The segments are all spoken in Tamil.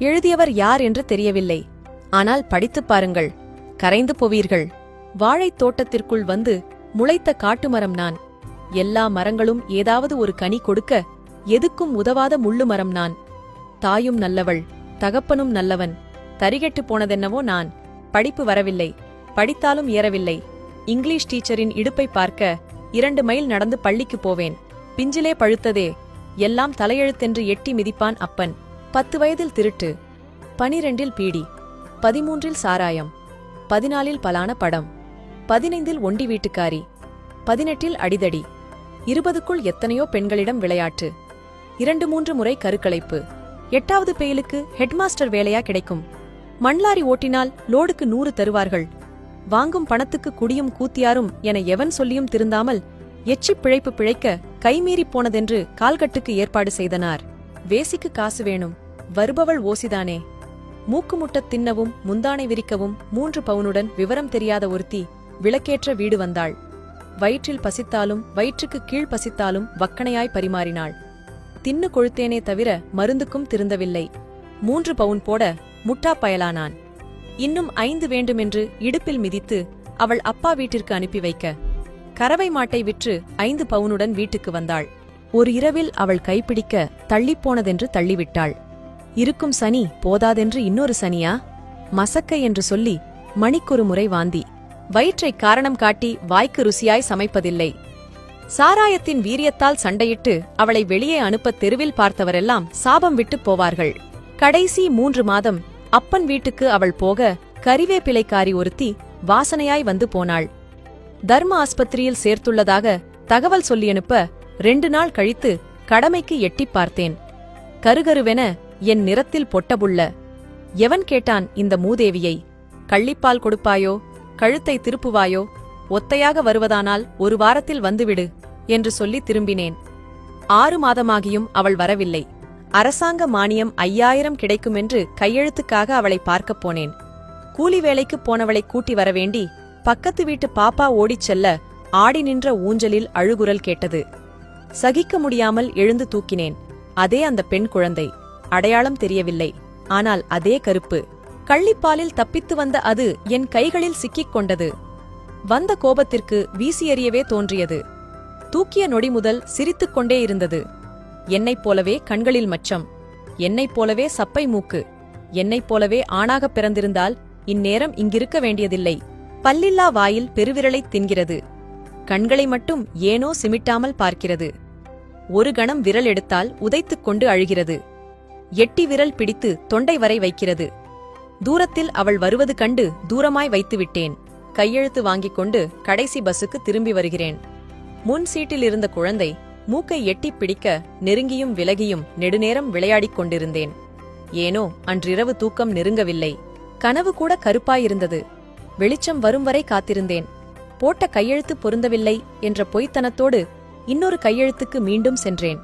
எழுதியவர் யார் என்று தெரியவில்லை. ஆனால் படித்துப் பாருங்கள். கரைந்து போவீர்கள். வாழைத் தோட்டத்திற்குள் வந்து முளைத்த காட்டுமரம் நான். எல்லா மரங்களும் ஏதாவது ஒரு கனி கொடுக்க எதுக்கும் உதவாத முள்ளு மரம் நான். தாயும் நல்லவள் தகப்பனும் நல்லவன். தரிகெட்டு போனதென்னவோ நான். படிப்பு வரவில்லை. படித்தாலும் ஏறவில்லை. இங்கிலீஷ் டீச்சரின் இடுப்பை பார்க்க இரண்டு மைல் நடந்து பள்ளிக்கு போவேன். பிஞ்சிலே பழுத்ததே. எல்லாம் தலையெழுத்தென்று எட்டி மிதிப்பான் அப்பன். பத்து வயதில் திருட்டு பனிரெண்டில் பீடி பதிமூன்றில் சாராயம் பதினாலில் பலான படம் பதினைந்தில் ஒண்டி வீட்டுக்காரி பதினெட்டில் அடிதடி இருபதுக்குள் எத்தனையோ பெண்களிடம் விளையாட்டு இரண்டு மூன்று முறை கருக்கலைப்பு எட்டாவது பெயிலுக்கு ஹெட்மாஸ்டர் வேலையா கிடைக்கும். மண்லாரி ஓட்டினால் லோடுக்கு நூறு தருவார்கள். வாங்கும் பணத்துக்கு குடியும் கூத்தியாரும் என எவன் சொல்லியும் திருந்தாமல் எச்சிப் பிழைப்பு பிழைக்க கைமீறிப் போனதென்று கால்கட்டுக்கு ஏற்பாடு செய்தனார். வேசிக்கு காசு வேணும். வருபவள் ஓசிதானே. மூக்கு முட்டத் தின்னவும் முந்தானை விரிக்கவும் மூன்று பவுனுடன் விவரம் தெரியாத ஒருத்தி விளக்கேற்ற வீடு வந்தாள். வயிற்றில் பசித்தாலும் வயிற்றுக்கு கீழ் பசித்தாலும் வக்கணையாய் பரிமாறினாள். தின்னு கொழுத்தேனே தவிர மருந்துக்கும் திருந்தவில்லை. மூன்று பவுன் போட முட்டா பயலானான். இன்னும் ஐந்து வேண்டுமென்று இடுப்பில் மிதித்து அவள் அப்பா வீட்டிற்கு அனுப்பி வைக்க. கறவை மாட்டை விற்று ஐந்து பவுனுடன் வீட்டுக்கு வந்தாள். ஒரு இரவில் அவள் கைப்பிடிக்க தள்ளிப்போனதென்று தள்ளிவிட்டாள். இருக்கும் சனி போதாதென்று இன்னொரு சனியா? மசக்கை என்று சொல்லி மணிக்கொரு முறை வாந்தி. வயிற்றைக் காரணம் காட்டி வாய்க்கு ருசியாய் சமைப்பதில்லை. சாராயத்தின் வீரியத்தால் சண்டையிட்டு அவளை வெளியே அனுப்ப தெருவில் பார்த்தவரெல்லாம் சாபம் விட்டுப் போவார்கள். கடைசி மூன்று மாதம் அப்பன் வீட்டுக்கு அவள் போக கறிவேப்பிலைக்காரி ஒருத்தி வாசனையாய் வந்து போனாள். தர்ம ஆஸ்பத்திரியில் சேர்த்துள்ளதாக தகவல் சொல்லியனுப்ப ரெண்டு நாள் கழித்து கடமைக்கு எட்டிப் பார்த்தேன். கருகருவென என் நிறத்தில் பொட்டபுள்ள எவன் கேட்டான் இந்த மூதேவியை? கள்ளிப்பால் கொடுப்பாயோ? கழுத்தை திருப்புவாயோ? ஒத்தையாக வருவதானால் ஒரு வாரத்தில் வந்துவிடு என்று சொல்லி திரும்பினேன். ஆறு மாதமாகியும் அவள் வரவில்லை. அரசாங்க மானியம் ஐயாயிரம் கிடைக்குமென்று கையெழுத்துக்காக அவளை பார்க்கப் போனேன். கூலி வேலைக்குப் போனவளை கூட்டி வரவேண்டி பக்கத்து வீட்டு பாப்பா ஓடிச் செல்ல ஆடி நின்ற ஊஞ்சலில் அழுகுரல் கேட்டது. சகிக்க முடியாமல் எழுந்து தூக்கினேன். அதே அந்த பெண் குழந்தை. அடையாளம் தெரியவில்லை. ஆனால் அதே கருப்பு. கள்ளிப்பாலில் தப்பித்து வந்த அது என் கைகளில் சிக்கிக் கொண்டது. வந்த கோபத்திற்கு வீசி எறியவே தோன்றியது. தூக்கிய நொடி முதல் சிரித்துக் கொண்டே இருந்தது. என்னைப் போலவே கண்களில் மச்சம். என்னைப் போலவே சப்பை மூக்கு. என்னைப் போலவே ஆணாகப் பிறந்திருந்தால் இந்நேரம் இங்கிருக்க வேண்டியதில்லை. பல்லில்லா வாயில் பெருவிரலைத் தின்கிறது. கண்களை மட்டும் ஏனோ சிமிட்டாமல் பார்க்கிறது. ஒரு கணம் விரல் எடுத்தால் உதைத்துக் கொண்டு அழுகிறது. எட்டி விரல் பிடித்து தொண்டை வரை வைக்கிறது. தூரத்தில் அவள் வருவது கண்டு தூரமாய் வைத்துவிட்டேன். கையெழுத்து வாங்கிக் கொண்டு கடைசி பஸ்ஸுக்கு திரும்பி வருகிறேன். முன் சீட்டில் இருந்த குழந்தை மூக்கை எட்டிப் பிடிக்க நெருங்கியும் விலகியும் நெடுநேரம் விளையாடிக் கொண்டிருந்தேன். ஏனோ அன்றிரவு தூக்கம் நெருங்கவில்லை. கனவு கூட கருப்பாயிருந்தது. வெளிச்சம் வரும் வரை காத்திருந்தேன். போட்ட கையெழுத்து பொருந்தவில்லை என்ற பொய்த்தனத்தோடு இன்னொரு கையெழுத்துக்கு மீண்டும் சென்றேன்.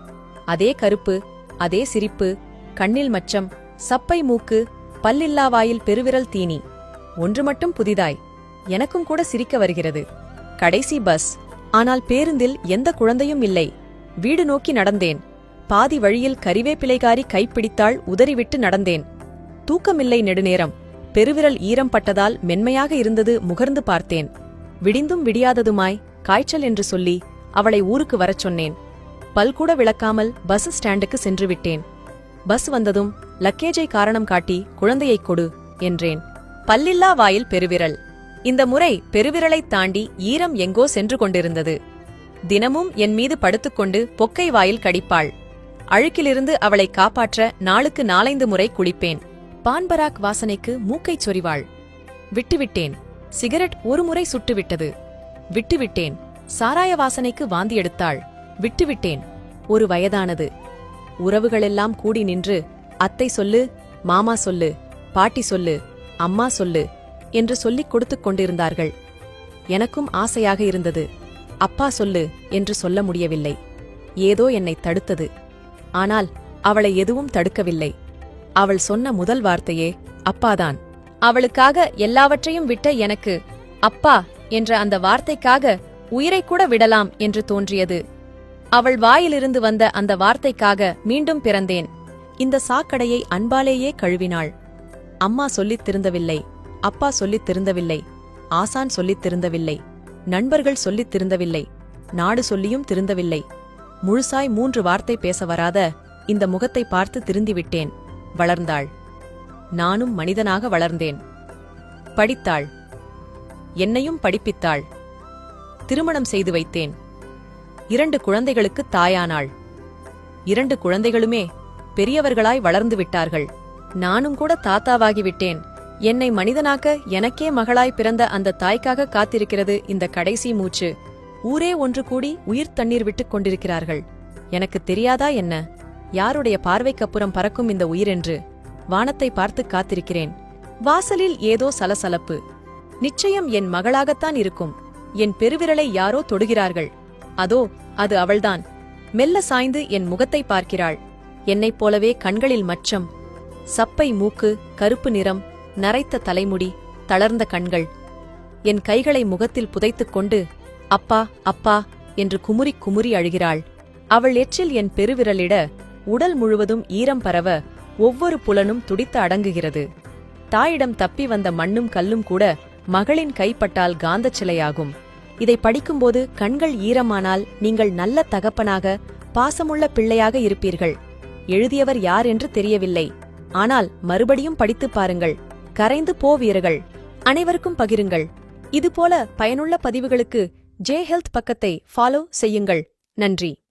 அதே கருப்பு அதே சிரிப்பு கண்ணில் மச்சம் சப்பை மூக்கு பல்லில்லா வாயில் பெருவிரல் தீனி. ஒன்று மட்டும் புதிதாய். எனக்கும் கூட சிரிக்க வருகிறது. கடைசி பஸ். ஆனால் பேருந்தில் எந்த குழந்தையும் இல்லை. வீடு நோக்கி நடந்தேன். பாதி வழியில் கறிவேப்பிலைகாரி கைப்பிடித்தாள் உதறிவிட்டு நடந்தேன். தூக்கமில்லை நெடுநேரம். பெருவிரல் ஈரம் பட்டதால் மென்மையாக இருந்தது முகர்ந்து பார்த்தேன். விடிந்தும் விடியாததுமாய் காய்ச்சல் என்று சொல்லி அவளை ஊருக்கு வரச் சொன்னேன். பல்கூட விளக்காமல் பஸ் ஸ்டாண்டுக்கு சென்று விட்டேன் பஸ் வந்ததும் லக்கேஜை காரணம் காட்டி குழந்தையைக் கொடு என்றேன். பல்லில்லா வாயில் பெருவிரல். இந்த முறை பெருவிரலைத் தாண்டி ஈரம் எங்கோ சென்று கொண்டிருந்தது. தினமும் என் மீது படுத்துக்கொண்டு பொக்கை வாயில் கடிப்பாள். அழுக்கிலிருந்து அவளை காப்பாற்ற நாளுக்கு நாலைந்து முறை குளிப்பேன். பான்பராக் வாசனைக்கு மூக்கைச் சொரிவாள் விட்டுவிட்டேன். சிகரெட் ஒரு முறை சுட்டுவிட்டது. விட்டுவிட்டேன். சாராய வாசனைக்கு வாந்தி எடுத்தாள். விட்டுவிட்டேன். ஒரு வயதானது. உறவுகளெல்லாம் கூடி நின்று அத்தை சொல்லு மாமா சொல்லு பாட்டி சொல்லு அம்மா சொல்லு என்று சொல்லிக் கொடுத்துக் கொண்டிருந்தார்கள். எனக்கும் ஆசையாக இருந்தது. அப்பா சொல்லு என்று சொல்ல முடியவில்லை. ஏதோ என்னை தடுத்தது. ஆனால் அவளை எதுவும் தடுக்கவில்லை. அவள் சொன்ன முதல் வார்த்தையே அப்பாதான். அவளுக்காக எல்லாவற்றையும் விட்ட எனக்கு அப்பா என்ற அந்த வார்த்தைக்காக உயிரைக் கூட விடலாம் என்று தோன்றியது. அவள் வாயிலிருந்து வந்த அந்த வார்த்தைக்காக மீண்டும் பிறந்தேன். இந்த சாக்கடையை அன்பாலேயே கழுவினாள். அம்மா சொல்லித் திருந்தவில்லை அப்பா சொல்லித் திருந்தவில்லை ஆசான் சொல்லித் திருந்தவில்லை நண்பர்கள் சொல்லித் திருந்தவில்லை நாடு சொல்லியும் திருந்தவில்லை. முழுசாய் மூன்று வார்த்தை பேச வராத இந்த முகத்தை பார்த்து திருந்திவிட்டேன் வளர்ந்தாள். நானும் மனிதனாக வளர்ந்தேன். படித்தாள். என்னையும் படிப்பித்தாள். திருமணம் செய்து வைத்தேன். இரண்டு குழந்தைகளுக்கு தாயானாள். இரண்டு குழந்தைகளுமே பெரியவர்களாய் வளர்ந்து விட்டார்கள். நானும் கூட தாத்தாவாகிவிட்டேன். என்னை மனிதனாக்க எனக்கே மகளாய் பிறந்த அந்த தாய்க்காக காத்திருக்கிறது இந்த கடைசி மூச்சு. ஊரே ஒன்று கூடி உயிர் தண்ணீர் விட்டுக் கொண்டிருக்கிறார்கள். எனக்கு தெரியாதா என்ன? யாருடைய பார்வைக்கப்புறம் பறக்கும் இந்த உயிர் என்று வானத்தை பார்த்து காத்திருக்கிறேன். வாசலில் ஏதோ சலசலப்பு. நிச்சயம் என் மகளாகத்தான் இருக்கும். என் பெருவிரலை யாரோ தொடுகிறார்கள். அதோ அது அவள்தான். மெல்ல சாய்ந்து என் முகத்தை பார்க்கிறாள். என்னைப் போலவே கண்களில் மச்சம். சப்பை மூக்கு கருப்பு நிறம் நரைத்த தலைமுடி தளர்ந்த கண்கள். என் கைகளை முகத்தில் புதைத்துக் கொண்டு அப்பா அப்பா என்று குமுறி குமுறி அழுகிறாள். அவள் எச்சில் என் பெருவிரலிட உடல் முழுவதும் ஈரம் பரவ ஒவ்வொரு புலனும் துடித்து அடங்குகிறது. தாயிடம் தப்பி வந்த மண்ணும் கல்லும் கூட மகளின் கைப்பட்டால் காந்தச் சிலையாகும் இதை படிக்கும்போது கண்கள் ஈரமானால் நீங்கள் நல்ல தகப்பனாக பாசமுள்ள பிள்ளையாக இருப்பீர்கள். எழுதியவர் யார் என்று தெரியவில்லை. ஆனால் மறுபடியும் படித்துப் பாருங்கள். கரைந்து போவீர்கள் அனைவருக்கும் பகிருங்கள். இதுபோல பயனுள்ள பதிவுகளுக்கு ஜே ஹெல்த் பக்கத்தை ஃபாலோ செய்யுங்கள். நன்றி.